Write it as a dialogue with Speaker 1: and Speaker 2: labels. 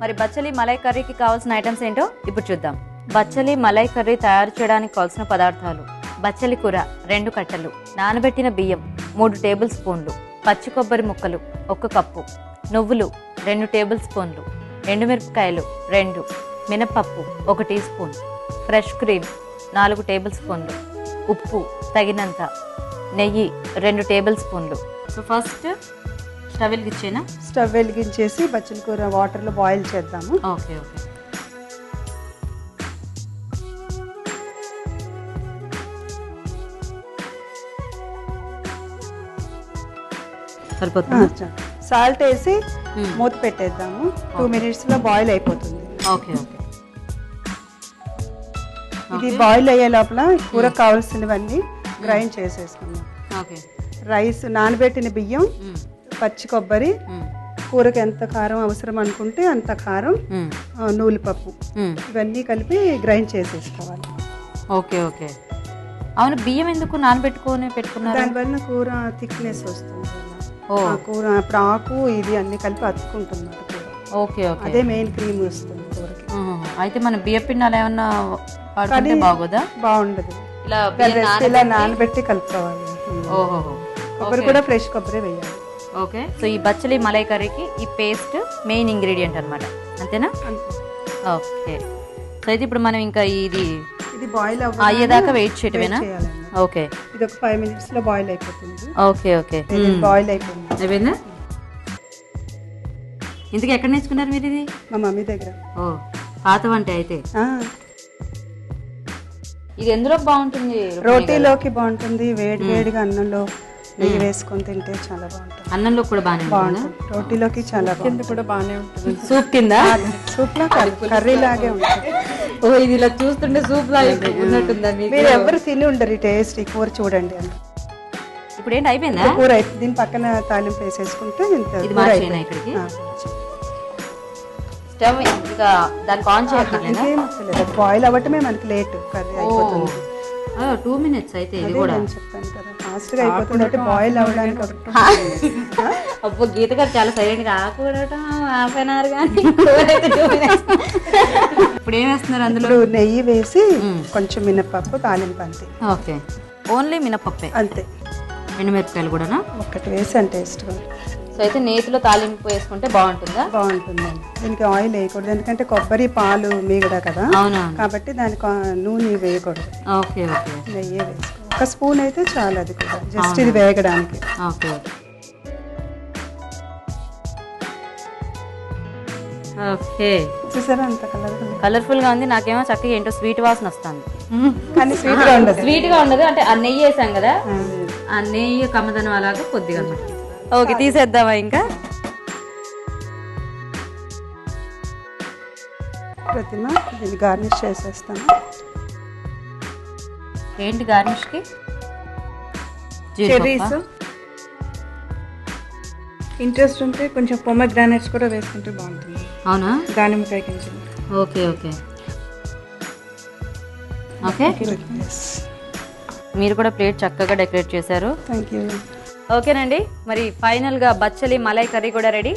Speaker 1: మరి బచ్చలి మలై కర్రీకి కావాల్సిన ఐటమ్స్ ఏంటో ఇప్పుడు చూద్దాం. బచ్చలి మలై కర్రీ తయారు చేయడానికి కావాల్సిన పదార్థాలు. బచ్చలి కూర రెండు కట్టలు నానబెట్టిన బియ్యం మూడు టేబుల్ స్పూన్లు పచ్చి కొబ్బరి ముక్కలు ఒక కప్పు నువ్వులు రెండు టేబుల్ స్పూన్లు ఎండుమిరపకాయలు రెండు మినపప్పు ఒక టీ స్పూన్ ఫ్రెష్ క్రీమ్ నాలుగు టేబుల్ స్పూన్లు ఉప్పు తగినంత నెయ్యి రెండు టేబుల్ స్పూన్లు. సో ఫస్ట్ స్టవ్ వెలిగించేనా
Speaker 2: స్టవ్ వెలిగించేసి బచ్చల కూర వాటర్లో బాయిల్ చేద్దాము.
Speaker 1: Okay okay.
Speaker 2: సాల్ట్ వేసి. మూత పెట్టేద్దాము. టూ మినిట్స్లో బాయిల్ అయిపోతుంది.
Speaker 1: Okay okay.
Speaker 2: ఇది బాయిల్ అయ్యే లోపల కూరకు కావాల్సినవన్నీ గ్రైండ్ చేసేసుకుందాం.
Speaker 1: ఓకే.
Speaker 2: రైస్ నానబెట్టిన బియ్యం పచ్చి కొబ్బరి కూరకు ఎంత కారం అవసరం అనుకుంటే అంత కారం నూలుపప్పు ఇవన్నీ కలిపి గ్రైండ్ చేసేసుకోవాలి.
Speaker 1: Okay okay. అవును బియ్యం ఎందుకు నానబెట్టుకొని పెట్టుకున్నారు?
Speaker 2: దానివల్ల కూర థిక్నెస్ వస్తుంది. కూర ఇప్పుడు ఆకు ఇది అన్ని కలిపి అతుక్కుంటున్నారు కూర.
Speaker 1: Okay okay.
Speaker 2: అదే మెయిన్ క్రీమ్ వస్తుంది కూరకి.
Speaker 1: అయితే మనం బియ్య పిండాలు ఏమన్నా వాడుకుంటే బాగోదా?
Speaker 2: బాగుండదు.
Speaker 1: ఇలా
Speaker 2: నానబెట్టి కలుపుకోవాలి.
Speaker 1: ఓహో
Speaker 2: కొబ్బరి కూడా ఫ్రెష్ కొబ్బరి వేయాలి.
Speaker 1: ఓకే. సో ఈ బచ్చలి మలై కర్రీకి ఈ పేస్ట్ మెయిన్ ఇంగ్రీడియంట్ అన్నమాట. అంతేనా?
Speaker 2: అంతే.
Speaker 1: ఓకే. సో అయితే ఇప్పుడు మనం ఇంకా ఇది
Speaker 2: ఇది బాయిల్
Speaker 1: అయ్యేదాకా వెయిట్ చేయటమేనా? ఓకే.
Speaker 2: ఇది ఒక ఫైవ్ మినిట్స్లో బాయిల్ అయిపోతుంది.
Speaker 1: Okay okay.
Speaker 2: బాయిల్ అయిపోయింది.
Speaker 1: అయిపోయిందా? ఇంతకు ఎక్కడ నేర్చుకున్నారు మీరు ఇది?
Speaker 2: మా మమ్మీ దగ్గర.
Speaker 1: ఓ పాత వంట అయితే. ఇది ఎందులో బాగుంటుంది?
Speaker 2: రోటీలోకి బాగుంటుంది వేడి వేడిగా అన్నంలో నెయ్యి వేసుకొని తింటే చాలా బాగుంటుంది.
Speaker 1: అన్నంలో కూడా బాగానే
Speaker 2: బాగుంటుంది. రోటీలోకి చాలా బాగుంటుంది.
Speaker 3: కూడా బాగానే ఉంటుంది.
Speaker 1: సూప్ కింద?
Speaker 2: సూప్లో కర్రీ లాగే ఉంటుంది.
Speaker 1: ఓ ఇది ఇలా చూస్తుంటే సూప్ లా ఉన్నట్టుందా
Speaker 2: మీరు ఎవరు తిని ఉండరు ఈ టేస్ట్ ఈ కూర చూడండి అని.
Speaker 1: ఇప్పుడు ఏంటి అయిపోయిందా
Speaker 2: కూర అయిపోయింది దీని పక్కన తాలింపు వేసేసుకుంటే
Speaker 1: ఇక్కడికి? స్టవ్ ఇంకా దానికి ఆన్ చేయక్కర్లేదా?
Speaker 2: బాయిల్ అవ్వటమే మనకి లేట్. కర్రీ అయిపోతుంది.
Speaker 1: టూ మినిట్స్ అయితే ఇది కూడా.
Speaker 2: చెప్తాను కదా. ఫాస్ట్గా అయిపోతుంది అంటే బాయిల్ అవ్వడానికి
Speaker 1: అబ్బో గీత గారు చాలా సైలెంట్గా ఆకూడటం హాఫ్ అన్ అవర్ కానీ. ఇప్పుడు ఏం వేస్తున్నారు అందులో?
Speaker 2: నెయ్యి వేసి కొంచెం మినపప్పు తాలింపు అంతే.
Speaker 1: ఓకే. ఓన్లీ మినపప్పే?
Speaker 2: అంతే.
Speaker 1: ఎండుమిరపకాయలు కూడానా?
Speaker 2: ఒక్కటి వేసి అంటే టేస్ట్
Speaker 1: సో అయితే నేతిలో తాలింపు వేసుకుంటే బాగుంటుందా?
Speaker 2: బాగుంటుందండి. దీనికి ఆయిల్ వేయకూడదు. ఎందుకంటే కొబ్బరి పాలు మీగడ కదా.
Speaker 1: అవునవును.
Speaker 2: కాబట్టి దానికి నూనె వేయకూడదు.
Speaker 1: Okay okay.
Speaker 2: నెయ్యి వేసుకో ఒక స్పూన్ అయితే చాలు అది కూడా. జస్ట్ ఇది వేగడానికి.
Speaker 1: ఓకే
Speaker 2: చూసారా అంత కలర్
Speaker 1: కలర్ఫుల్గా ఉంది. నాకేమో చక్కగా ఏంటో స్వీట్ వాసన వస్తుంది.
Speaker 2: కానీ స్వీట్గా ఉండదు.
Speaker 1: స్వీట్గా ఉండదు. అంటే ఆ నెయ్యి వేసాం కదా? ఆ. నెయ్యి కమ్మదనం అలాగా కొద్దిగా ఓకే. తీసేద్దామా ఇంకా?
Speaker 2: ప్రతిమ దీన్ని గార్నిష్ చేసేస్తాను.
Speaker 1: ఏంటి గార్నిష్కి
Speaker 3: చెర్రీస్. ఇంట్రెస్ట్ ఉంటే కొంచెం పొమగ్రానైట్స్ కూడా వేసుకుంటే బాగుంటుంది.
Speaker 1: అవునా?
Speaker 3: దానిమ్మకాయ గింజలు.
Speaker 1: Okay okay. ఓకే. మీరు కూడా ప్లేట్ చక్కగా డెకరేట్ చేశారు.
Speaker 2: థ్యాంక్ యూ
Speaker 1: ఓకేనండి. మరి ఫైనల్గా బచ్చలి మలై కర్రీ కూడా రెడీ.